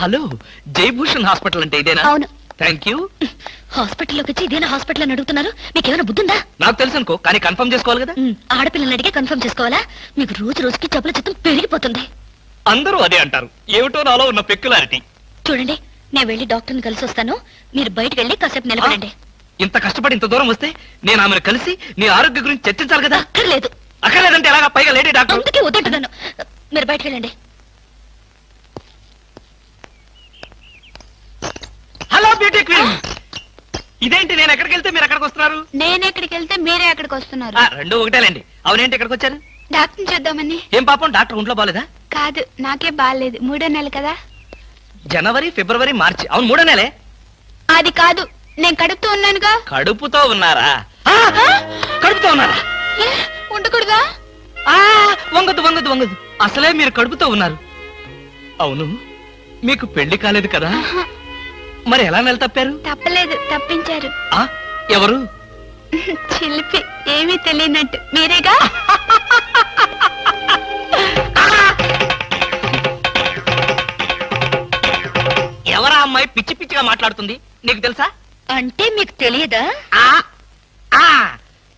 Hello Jayabhushan hospital అంటే ఇదేనా? అవును. థ్యాంక్ యూ హాస్పిటల్లోకి వచ్చి ఇదేనా హాస్పిటల్ అని అడుగుతున్నారు? మీకు ఏమైనా బుద్ధుందా? నాకు తెలుసు అనుకో కానీ కన్ఫర్మ్ చేసుకోవాలి కదా? ఉమ్, ఆడపిల్లని అడిగే కన్ఫర్మ్ చేసుకోవాలా? మీకు రోజు రోజుకి జబ్బుల చిత్తం పెరిగిపోతుంది. అందరూ అదే అంటారు. ఏమిటో నాలో ఉన్న పెక్యులారిటీ. చూడండి నేను వెళ్ళి డాక్టర్ని కలిసి వస్తాను మీరు బయటకు వెళ్ళి కాసేపు నిలబడండి. ఇంత కష్టపడి ఇంత దూరం వస్తే నేను ఆమెను కలిసి నీ ఆరోగ్య గురించి చర్చించాలి కదా? అక్కర్లేదు. అక్కర్లేదంటే ఎలాగా? పైగా లేడీ డాక్టర్. అందుకే వద్దంటున్నాను. మీరు బయటకు వెళ్ళండి. క్వీన్ ఇదేంటి నేను ఎక్కడికి వెళ్తే మీరు ఎక్కడికి వస్తున్నారు? నేను ఎక్కడికి వెళ్తే మీరే అక్కడికి వస్తున్నారు. ఆ, రెండు ఒకటేలేండి. అవునేంటి ఎక్కడికి వచ్చారు? డాక్టర్ చూద్దామని. ఏం పాపం డాక్టర్ ఒంట్లో బాలేదా? కాదు నాకే బాగాలేదు మూడో నెల కదా? జనవరి ఫిబ్రవరి మార్చి. అవును మూడో నెలే. అది కాదు నేను కడుపుతూ ఉన్నానుగా. కడుపుతో ఉన్నారా? ఆ, కడుపుతో ఉన్నారా? ఏ, ఉండకూడదా? ఆ వంగదు వంగదు వంగదు. అసలే మీరు కడుపుతో ఉన్నారు. అవును మీకు పెళ్ళి కాలేదు కదా? ఆహా, మరి ఎలా నెల తప్పారు? తప్పలేదు తప్పించారు. ఆ ఎవరు? చిలిపి ఏమీ తెలియనట్టు. మీరేగా? ఎవరా అమ్మాయి పిచ్చి పిచ్చిగా మాట్లాడుతుంది? నీకు తెలుసా? అంటే మీకు తెలియదా? ఆ ఆ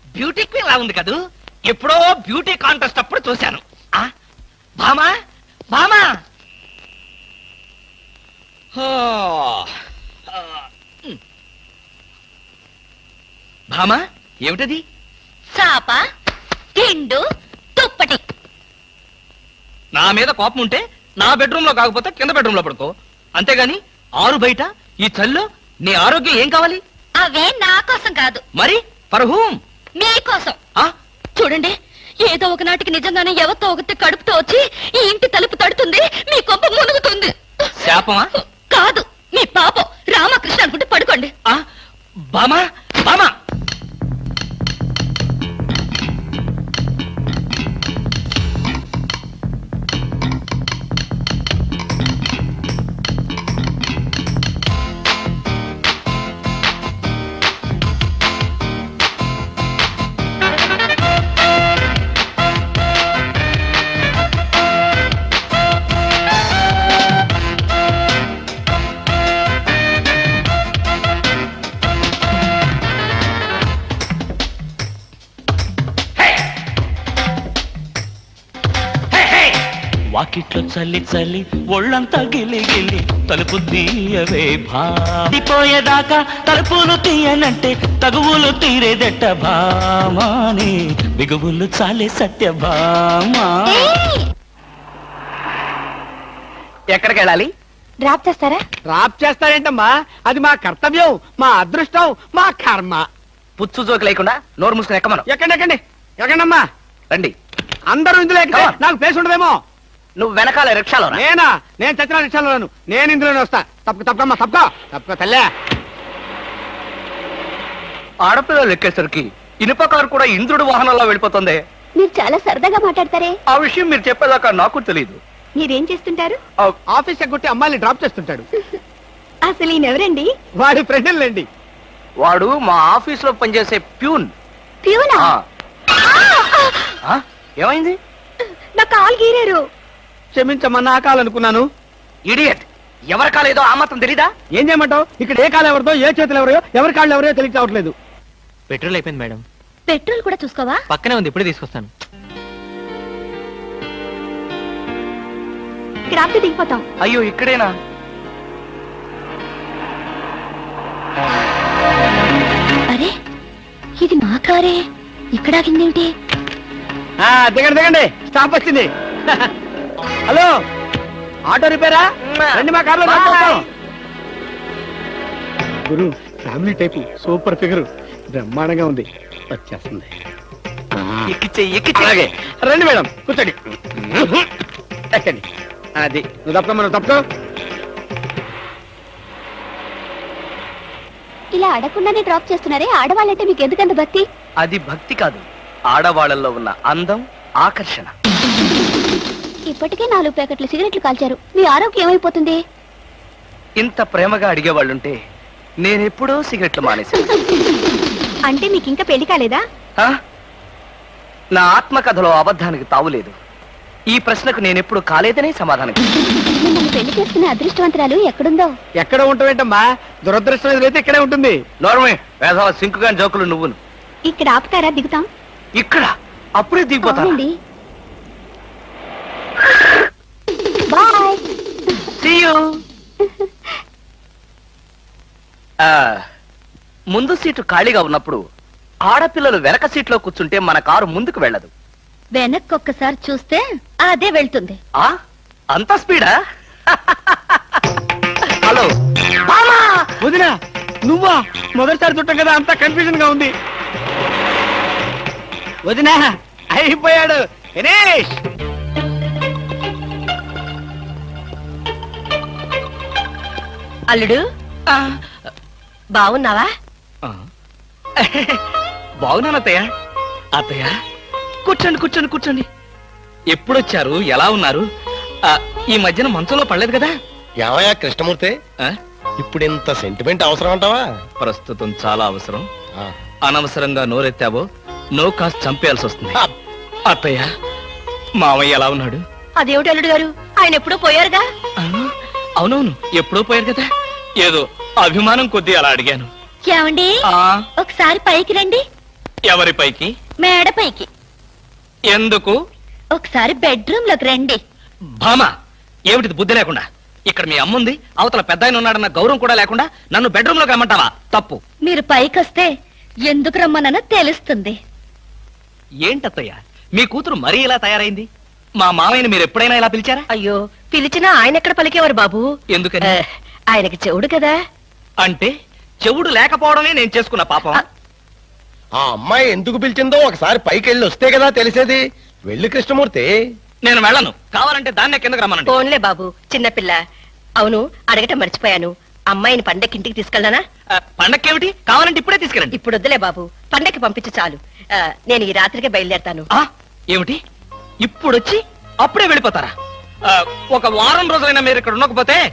బ్యూటీ క్వీన్ లా ఉంది కదూ? ఎప్పుడో బ్యూటీ కాంటెస్ట్ అప్పుడు చూశాను. ఆ భామా భామా హో. భామా ఏమిటది? చాప తిండు తుప్పటి. నా మీద కోపం ఉంటే నా బెడ్రూమ్లో కాకపోతే కింద బెడ్రూమ్లో పడుకో. అంతేగాని ఆరు బయట ఈ చల్లో నీ ఆరోగ్యం ఏం కావాలి? అవే నా కోసం కాదు. మరి ఫర్ హూమ్? మీకోసం ఆ? చూడండి ఏదో ఒక నాటికి నిజంగానే ఎవరితో ఒకటి కడుపుతో వచ్చి ఈ ఇంటి తలుపు తడుతుంది మీ కొంప మునుగుతుంది. శాపమా? కాదు మీ పాపం. రామకృష్ణ అనుకుంటే పడుకోండి. బామా బామా. చల్లి చల్లి ఒళ్ళంతా గిలి గిలి తలుపు తీయవే భాడిపోయేదాకా తలుపులు తీయనంటే తగువులు తీరేదెట్ట భామాని. బిగువులు చాలే సత్య భామా. ఎక్కడికి వెళ్ళాలి డ్రాప్ చేస్తారా? డ్రాప్ చేస్తారేంటమ్మా? అది మా కర్తవ్యం మా అదృష్టం మా కర్మ. పుచ్చు జోకి లేకుండా నోరు మూసుకుని ఎక్కమను. ఎక్కండి ఎక్కండి ఎక్కండమ్మా. రండి. అందరూ ఇందులో on. నాకు ప్లేస్ ఉండదేమో నువ్వు వెనకాల రిక్షాలో రా. నేనా? నేను చచ్చిన రిక్షాలోను నేను ఇందులోనే వస్తా. తప్పక తప్పకమ్మా తప్పక. తప్పక తల్లే. ఆడపిల్లలు ఎక్కేసరికి ఇనుప కారు కూడా ఇంద్రుడు వాహనంలో వెళ్ళిపోతుంది. మీరు చాలా సరదాగా మాట్లాడతారే. ఆ విషయం మీరు చెప్పేదాకా నాకు తెలియదు మీరేం చేస్తుంటారు? ఆఫీస్ ఎగ్గొట్టి అమ్మాయిని డ్రాప్ చేస్తుంటాడు. అసలు ఈయనెవరండి వాడి ఫ్రెండ్లండి. వాడు మా ఆఫీస్లో పనిచేసే ప్యూన్. ప్యూనా? ఆ. ఆ? ఏమైంది? నా కాల్ గీరారు. క్షమించమ్మా నా కాలనుకున్నాను. ఇడియట్ ఎవరి కాలేదో ఆ మాత్రం తెలీదా? ఏం చేయమంటావు? ఇక్కడ ఏ కాలు ఎవరిదో ఏ చేతులు ఎవరో ఎవరి కాళ్ళు ఎవరో తెలియక రావట్లేదు. పెట్రోల్ అయిపోయింది మేడం. పెట్రోల్ కూడా చూసుకోవా? పక్కనే ఉంది ఇప్పుడే తీసుకొస్తాను. ఇక్కడ ఆపితే దిగిపోతాం. అయ్యో ఇక్కడేనా? అరే ఇది మా కారే. ఇక్కడ ఆగిందేమిటి? ఆ, దిగండి దిగండి. స్టాప్ వచ్చింది. Hello auto రిపేరా? రండి మా కార్లో. గురు ఫ్యామిలీ టైపు సూపర్ ఫిగర్. బ్రహ్మాండంగా ఉంది. వచ్చేస్తుంది. రండి మేడం. కూర్చోండి. ఎక్కండి. అది నువ్వు తప్పకమ్మా నువ్వు తప్పుకో. ఇలా అడగకుండానే డ్రాప్ చేస్తున్నారే ఆడవాళ్ళంటే మీకు ఎందుకంత భక్తి? అది భక్తి కాదు. ఆడవాళ్ళల్లో ఉన్న అందం ఆకర్షణ. ఇప్పటికే నాలుగు ప్యాకెట్లు సిగరెట్లు కాల్చారు. మీ ఆరోగ్యం ఏమైపోతుంది? ఇంత ప్రేమగా అడిగేవాళ్ళుంటే నేనెప్పుడో సిగరెట్లు మానేశాను. అంటే మీకు ఇంకా పెళ్ళి కాలేదా? ఆ? నా ఆత్మకథలో అబద్ధానికి తావులేదు ఈ ప్రశ్నకు నేను ఎప్పుడు కాలేదనే సమాధానం మిమ్మల్ని పెళ్ళి చేసుకునే అదృష్టవంతరాలు ఎక్కడుందో? ఎక్కడ ఉంటావేంటమ్మా? దురదృష్టం ఎదురైతే ఇక్కడే ఉంటుంది. నోర్మే వేసవ సింకుగా జోకులు నువ్వును. ఇక్కడ ఆపుతారా దిగుతాం? ఇక్కడ? అప్పుడే దిగిపోతా అవునండి. ముందు సీటు ఖాళీగా ఉన్నప్పుడు ఆడపిల్లలు వెనక సీట్లో కూర్చుంటే మన కారు ముందుకు వెళ్ళదు. వెనక్కి ఒక్కసారి చూస్తే అదే వెళ్తుంది. ఆ? అంత స్పీడా? హలో. వదినా నువ్వా? మొదటిసారి చుట్టం కదా అంత కన్ఫ్యూజన్గా ఉంది. వదినా అయిపోయాడు. దినేష్ అల్లుడు? బాగున్నావా బాగున్నాను అత్తయ్య. అత్తయ్య కూర్చోండి కూర్చోండి కూర్చోండి. ఎప్పుడొచ్చారు? ఎలా ఉన్నారు? ఆ, ఈ మధ్యన మంచంలో పడలేదు కదా? ఏమయ్యా కృష్ణమూర్తి? ఆ, ఇప్పుడు ఇంత సెంటిమెంట్ అవసరం అంటావా? ప్రస్తుతం చాలా అవసరం. అనవసరంగా నోరెత్తావో నో కాస్త చంపేయాల్సి వస్తుంది. అత్తయ్య మామయ్య ఎలా ఉన్నాడు? అదేమిటి అల్లుడు గారు? ఆయన ఎప్పుడూ పోయారుగా? అవునవును ఎప్పుడో పోయారు కదా? ఏదో అభిమానం కొద్దీ అలా అడిగాను. ఏమండి? ఆ? ఒకసారి పైకి రండి. ఎవరి పైకి? మేడ పైకి. ఎందుకు? ఒకసారి బెడ్రూమ్లోకి రండి. భామ ఏమిటిది బుద్ధి లేకుండా? ఇక్కడ మీ అమ్ముంది అవతల పెద్ద ఆయన ఉన్నాడన్న గౌరవం కూడా లేకుండా నన్ను బెడ్రూమ్లోకి రమ్మంటావా? తప్పు. మీరు పైకొస్తే ఎందుకు రమ్మనో తెలుస్తుంది. ఏంటత్తయ్య? మీ కూతురు మరీ ఇలా తయారైంది? మా మామయ్యని మీరు ఎప్పుడైనా ఇలా పిలిచారా? అయ్యో పిలిచినా ఆయన ఎక్కడ పలికేవారు బాబు? ఎందుకని? ఆయనకి చెవుడు కదా? అంటే చెవుడు లేకపోవడమే నేను చేసుకున్న పాపం. ఆ అమ్మాయి ఎందుకు పిలిచిందో ఒకసారి పైకి వెళ్ళి వస్తే కదా తెలిసేది. వెళ్ళి కృష్ణమూర్తి. నేను వెళ్ళను. కావాలంటే దాన్నే కిందకు రమ్మనండి. ఫోన్లే బాబు చిన్నపిల్ల అవును అడగటం మర్చిపోయాను. అమ్మాయిని పండక్కి ఇంటికి తీసుకెళ్ళనా ఆ, పండక్కేమిటి? కావాలంటే ఇప్పుడే తీసుకెళ్ళండి. ఇప్పుడు వద్దులే బాబు పండక్కి పంపించు చాలు. ఆ, నేను ఈ రాత్రికే బయలుదేరతాను. ఆ, ఏమిటి? ఇప్పుడొచ్చి అప్పుడే వెళ్ళిపోతారా? ఆ, ఒక వారం రోజులైనా మీరు ఇక్కడ ఉండకపోతే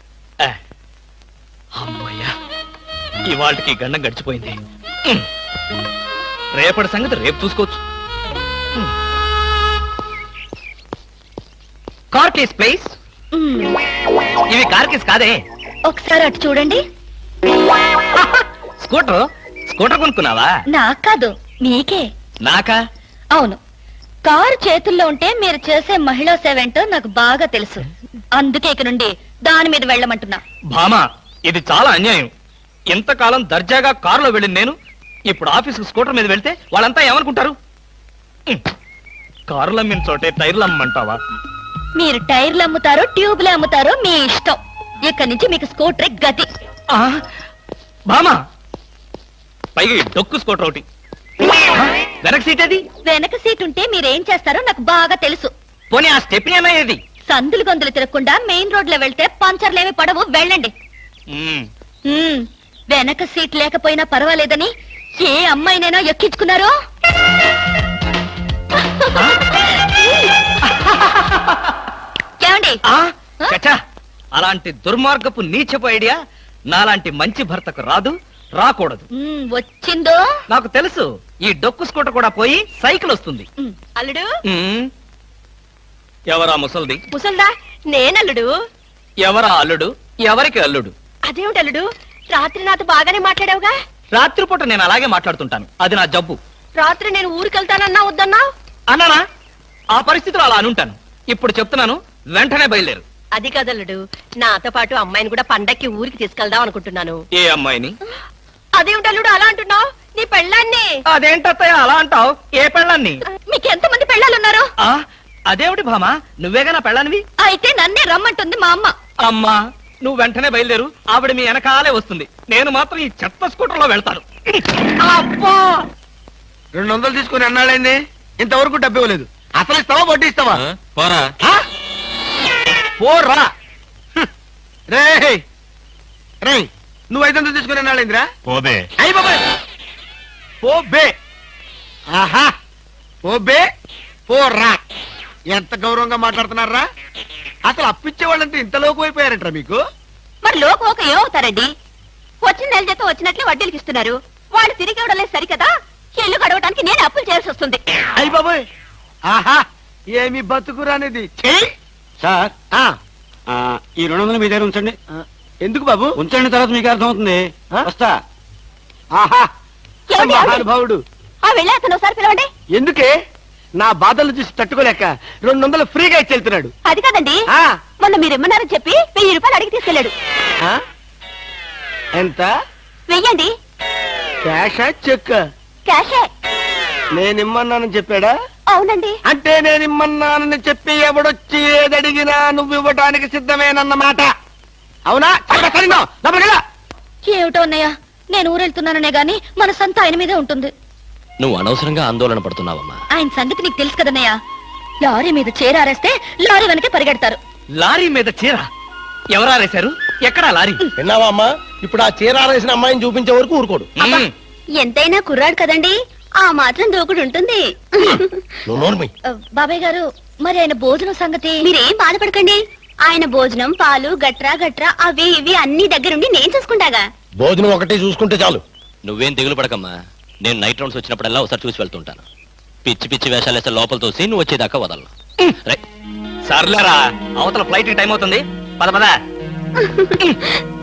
అమ్మయ్యా ఇవాళకి గండం గడిచిపోయింది. రేపటి సంగతి రేపు చూసుకోవచ్చు. ఉమ్. కార్ కేస్ ప్లేస్ ఇవి కార్ కేస్ కాదే. ఒకసారి అటు చూడండి. Scooter scooter కొనుక్కున్నావా? నాకు కాదు మీకే. నాకా? అవును. కారు చేతుల్లో ఉంటే మీరు చేసే మహిళా సేవ ఏంటో నాకు బాగా తెలుసు. అందుకే ఇక నుండి దాని మీద వెళ్ళమంటున్నా. భామా ఇది చాలా అన్యాయం. ఇంతకాలం దర్జాగా కారులో వెళ్ళిన నేను. ఇప్పుడు ఆఫీసుకు స్కూటర్ మీద వెళ్తే వాళ్ళంతా ఏమనుకుంటారు. కారులు అమ్మిన చోటే టైర్లు అమ్మంటావా మీరు టైర్లు అమ్ముతారో ట్యూబ్లు అమ్ముతారో మీ ఇష్టం. ఇక్కడి నుంచి మీకు స్కూటర్ గతి. ఆ, భామా పైగా ఈ డొక్కు స్కూటర్ ఒకటి. ఆ, వెనక సీట్ ఏది? వెనక సీట్ ఉంటే మీరేం చేస్తారో నాకు బాగా తెలుసు. పోనీ ఆ అన్నా ఏది? సందులు గొంతులు తిరగకుండా మెయిన్ రోడ్లో వెళ్తే పంచర్లేమి పడవు వెళ్ళండి. ఉమ్. వెనక సీట్ లేకపోయినా పర్వాలేదని ఏ అమ్మాయినైనా ఎక్కించుకున్నారో? ఏమండి? ఆ, చచ్చా. అలాంటి దుర్మార్గపు నీచపు ఐడియా నాలాంటి మంచి భర్తకు రాదు రాకూడదు. ఉమ్, వచ్చిందో? నాకు తెలుసు ఈ డొక్కు స్కూటర్ కూడా పోయి సైకిల్ వస్తుంది. ఉమ్, అల్లుడు? ఉమ్. ఎవరా ముసల్ది? ముసల్దా? నేనల్లుడు. ఎవరా అల్లుడు? ఎవరికి అల్లుడు? అదేమిటి అల్లుడు? రాత్రి నాతో బాగానే మాట్లాడావుగా? రాత్రిపూట నేను అలాగే మాట్లాడుతుంటాను. అది నా జబ్బు. రాత్రి నేను ఊరికెళ్తానన్నా వద్దన్నా? అన్నానా? ఆ పరిస్థితిలో అలా అనుంటాను. ఇప్పుడు చెప్తున్నాను వెంటనే బయలుదేరు. అది కదల్లుడు. నాతో పాటు అమ్మాయిని కూడా పండక్కి ఊరికి తీసుకెళ్దాం అనుకుంటున్నాను. ఏ అమ్మాయిని? అదేమిటి అల్లుడు అలా అంటున్నావు? నీ పెళ్ళాన్ని? అదేంటత్తయ్య అలా అంటావు? ఏ పెళ్ళాన్ని? మీకు ఎంతమంది పెళ్ళాలున్నారు? ఆ అదేమిటి భామా? నువ్వేగా నా పెళ్ళానివి? అయితే నన్నే రమ్మంటుంది మా అమ్మ. అమ్మా నువ్వు వెంటనే బయలుదేరు. ఆవిడ మీ వెనకాలే వస్తుంది. నేను మాత్రం ఈ చెత్త స్కూటర్లో వెళ్తాను. అబ్బా! రెండు వందలు తీసుకుని అన్నాడైంది. ఇంతవరకు డబ్బు ఇవ్వలేదు. అసలు ఇస్తావా వడ్డీ ఇస్తావా? పోరా? పోరా? హ్మ్. రేయ్! రేయ్! నువ్వు ఐదు తీసుకునే నాళ్ళేందిరా పోదే. అయ్యి బాబాయ్! పో బే ఆహా! పో బే పోరా. ఎంత గౌరవంగా మాట్లాడుతున్నారా? అసలు అప్పిచ్చే వాళ్ళంటే ఇంత లోకు అయిపోయారంటారా మీకు? మరి లోకం ఒక ఏమవుతారండి? వచ్చిన నెల జీతం వచ్చినట్లే వడ్డీలకి ఇస్తున్నారు. వాళ్ళు తిరిగి ఇవ్వడం లేదు సరికదా? ఇల్లు గడవడానికి నేను అప్పులు చేయాల్సి వస్తుంది. అయ్యి బాబాయ్! ఆహా! ఏమి బతుకురానిది సార్ ఆ, ఆ, ఈ రెండు వందలు మీ దగ్గర ఉంచండి. ఆ, ఎందుకు బాబు? ఉంచండి తర్వాత మీకు అర్థమవుతుంది. ఆ? వస్తా. ఆహా! ఏమండి, ఏమండి? మహానుభావుడు. ఆ వెళ్ళి అతను ఒకసారి పిలవండి. ఎందుకే? నా బాధలు చూసి తట్టుకోలేక రెండు వందలు ఫ్రీగా ఇచ్చి వెళ్తున్నాడు అది కాదండి. ఆ, మొన్న మీరు ఇమ్మన్నారని చెప్పి వెయ్యి రూపాయలు అడిగి తీసుకెళ్ళాడు. ఆ? ఎంత? వెయ్యండి. క్యాషా చెక్ క్యాషే. నేనిమ్మన్నానని చెప్పాడా? అవునండి. అంటే నేనిమ్మన్నానని చెప్పి ఎవడొచ్చి ఏదడిగినా నువ్వు ఇవ్వడానికి సిద్ధమేనన్నమాట అవునా? ఏమిటో అన్నయ్య? నేను ఊరెళ్తున్నాననే గాని మనసంతా ఆయన మీదే ఉంటుంది. నువ్వు అనవసరంగా ఆందోళన పడుతున్నావమ్మా. ఆయన సంగతి నీకు తెలుసు కదన్నయ్య? లారీ మీద చేరారేస్తే లారీ వెనకే పరిగెడతారు. లారీ మీద చీర? ఎవరా వేశారు ఎక్కడా లారీ? విన్నావా అమ్మా? ఇప్పుడు ఆ చీర ఆరేసిన అమ్మాయిని చూపించే వరకు ఊరుకోడు. మ్మ్. ఎంతైనా కుర్రాడు కదండి. ఆ మాత్రం దూకుడు ఉంటుంది. నువ్వు నోర్మి ఆ, బాబాయ్ గారు మరి ఆయన భోజనం సంగతి? మీరేం బాధపడకండి. ఆయన భోజనం పాలు గట్రా గట్రా అవి ఇవి అన్ని దగ్గరుండి నేను చూసుకుంటాగా. భోజనం ఒకటి చూసుకుంటే చాలు. నువ్వేం దిగులు పడకమ్మా. నేను నైట్ రౌండ్స్ వచ్చినప్పుడల్లా ఒకసారి చూసి వెళ్తుంటాను. పిచ్చి పిచ్చి వేషాలు వేస్తే లోపల తోసి నువ్వు వచ్చేదాకా వదలను. సర్లేరా అవతల ఫ్లైట్ టైం అవుతుంది. పద పద.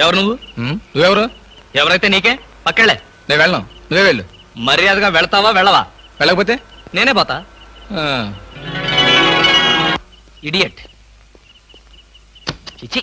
ఎవరు నువ్వు? నువ్వెవరు? ఎవరైతే నీకే? పక్కెళ్ళే. నేను వెళ్ళను. నువ్వే వెళ్ళు. మర్యాదగా వెళ్తావా వెళ్ళవా? వెళ్ళకపోతే? నేనే పోతా. ఇడియట్. చిచి.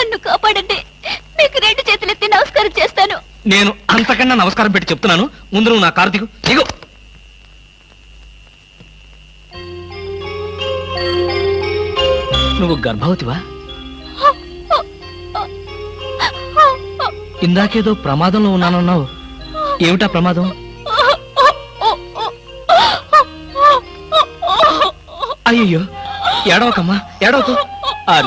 నన్ను కాపాడండి. మీకు రెండు చేతులెత్తి నమస్కారం చేస్తాను. నేను అంతకన్నా నమస్కారం పెట్టి చెప్తున్నాను. ముందు నువ్వు నా కార్తీకు దిగు. నువ్వు గర్భవతివా? ఇందాకేదో ప్రమాదంలో ఉన్నానన్నావు. ఏమిటా ప్రమాదం? అయ్యయ్యో ఏడవకమ్మా ఏడవకు.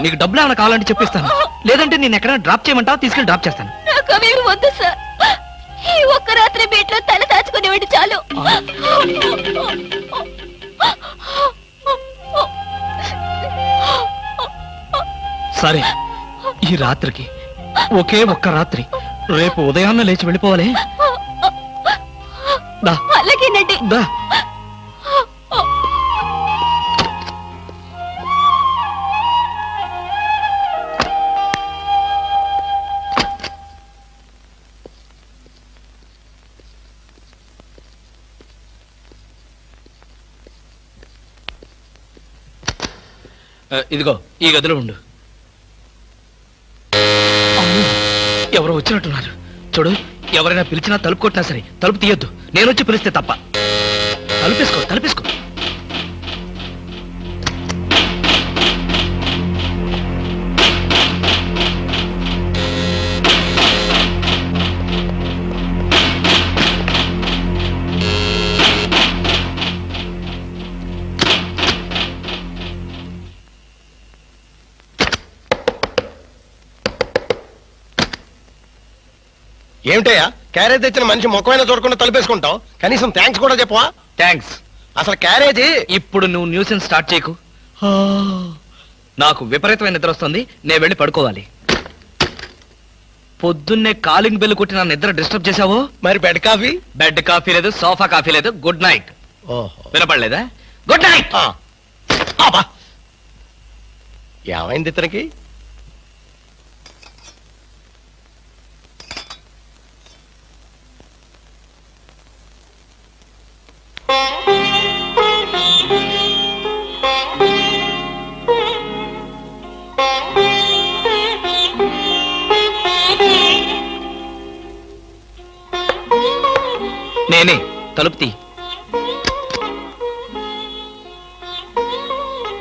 నీకు డబ్బులు ఏమైనా కావాలంటే చెప్పిస్తాను. లేదంటే నేను ఎక్కడైనా డ్రాప్ చేయమంటావా? తీసుకెళ్ళి డ్రాప్ చేస్తాను. నాకు వద్దు సార్. ఈ ఒక్క రాత్రి బీట్లో తల దాచుకునేవాడి చాలు. సరే ఈ రాత్రికి ఒకే ఒక్క రాత్రి రేపు ఉదయాన్న లేచి వెళ్ళిపోవాలి. అలాగేనండి. దా. ఇదిగో ఈ గదిలో ఉండు. ఎవరో వచ్చినట్టున్నారు. చూడు ఎవరైనా పిలిచినా తలుపు కొట్టినా సరే తలుపు తీయొద్దు. నేను వచ్చి పిలిస్తే తప్ప. తలుపేసుకో తలుపేసుకో. ఏమిటయ్యా? క్యారేజ్ తెచ్చిన మనిషి ముఖమైనా చూడకుండా తలుపేసుకుంటావు? కనీసం థ్యాంక్స్ కూడా చెప్పవా? థ్యాంక్స్ అసలు క్యారేజీ? ఇప్పుడు నువ్వు న్యూసెన్స్ స్టార్ట్ చేయకు. నాకు విపరీతమైన నిద్ర వస్తుంది. నేను వెళ్ళి పడుకోవాలి. పొద్దున్నే కాలింగ్ బెల్ కొట్టి నా నిద్ర డిస్టర్బ్ చేశావో? మరి బెడ్ కాఫీ? బెడ్ కాఫీ లేదు సోఫా కాఫీ లేదు. Good night వినపడలేదా? Good night. ఏమైంది ఇతనికి? నేనే. తలుపు తీ.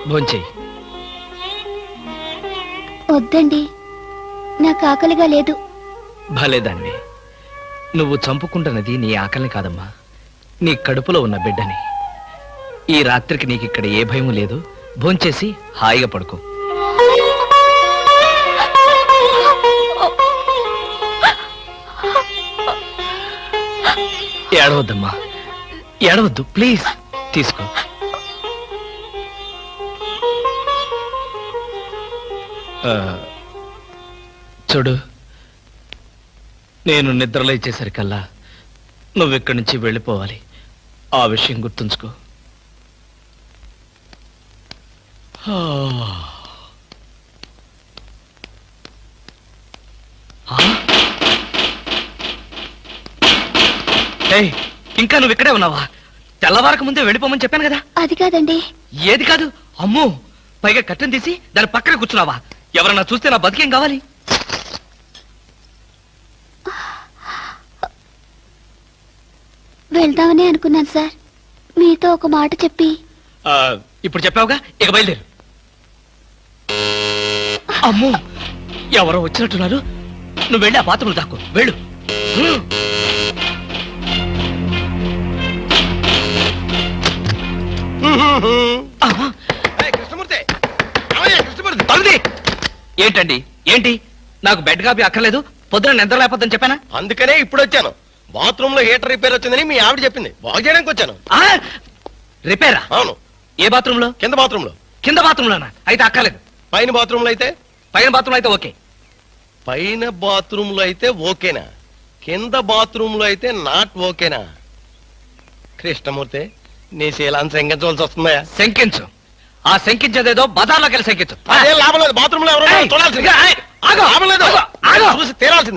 భోంచేయి. వద్దండి. నాకు ఆకలిగా లేదు. భలేదాన్ని. నువ్వు చంపుకుంటున్నది నీ ఆకలిని కాదమ్మా. నీ కడుపులో ఉన్న బిడ్డని. ఈ రాత్రికి నీకు ఇక్కడ ఏ భయం లేదు. భోంచేసి హాయిగా పడుకో. ఏడవద్దమ్మా. ఏడవద్దు. ప్లీజ్ తీసుకో. ఆ, చూడు నేను నిద్రలో ఇచ్చేసరికల్లా నువ్వు ఇక్కడి నుంచి వెళ్ళిపోవాలి. ఆ విషయం గుర్తుంచుకో ఆ. ఆ? ఏయ్, ఇంకా నువ్వు ఇక్కడే ఉన్నావా? తెల్లవారక ముందే వెళ్ళిపోమని చెప్పాను కదా. అది కాదండి. ఏది కాదు? అమ్మో పైగా కట్టెను తీసి దాని పక్కన కూర్చున్నావా? ఎవరన్నా చూస్తే నా బతికేం కావాలి? వెళ్దామని అనుకున్నాను సార్. మీతో ఒక మాట చెప్పి. ఇప్పుడు చెప్పావుగా? ఇక బయలుదేరు. అమ్మో ఎవరో వచ్చినట్టున్నారు. నువ్వు వెళ్ళి ఆ బాత్రూమ్ దాక్కు. వెళ్ళు. కృష్ణమూర్తి. కృష్ణమూర్తి. ఏంటండి? ఏంటి? నాకు బెడ్ కాపీ అక్కర్లేదు. పొద్దున నిద్ర లేకపోద్దని చెప్పానా? అందుకనే ఇప్పుడు వచ్చాను బాత్రూమ్లో హీటర్ రిపేర్ వచ్చిందని మీ ఆవిడ చెప్పింది. బాగు చేయడానికి వచ్చాను. రిపేరా? అవును. ఏ బాత్రూమ్లో కింద బాత్రూమ్లో కింద బాత్రూమ్ లోనా అయితే అక్కర్లేదు. పైన బాత్రూమ్లో అయితే? పైన బాత్రూమ్ అయితే ఓకే. పైన బాత్రూమ్లో అయితే ఓకేనా? కింద బాత్రూమ్లో అయితే నాట్ ఓకేనా? కృష్ణమూర్తి నీ శీలాన్ని శంకించవలసి వస్తుందా శంకించు. ఆ శంకించేదేదో బజార్లోకి వెళ్ళి శంకించు. అదే లాభం లేదు బాత్రూమ్లో ఎవరు ఏయ్, చూడాల్సింది ఏయ్, ఆగు, లాభం లేదు. ఆగు, ఆగు. చూసి తీరాల్సింది.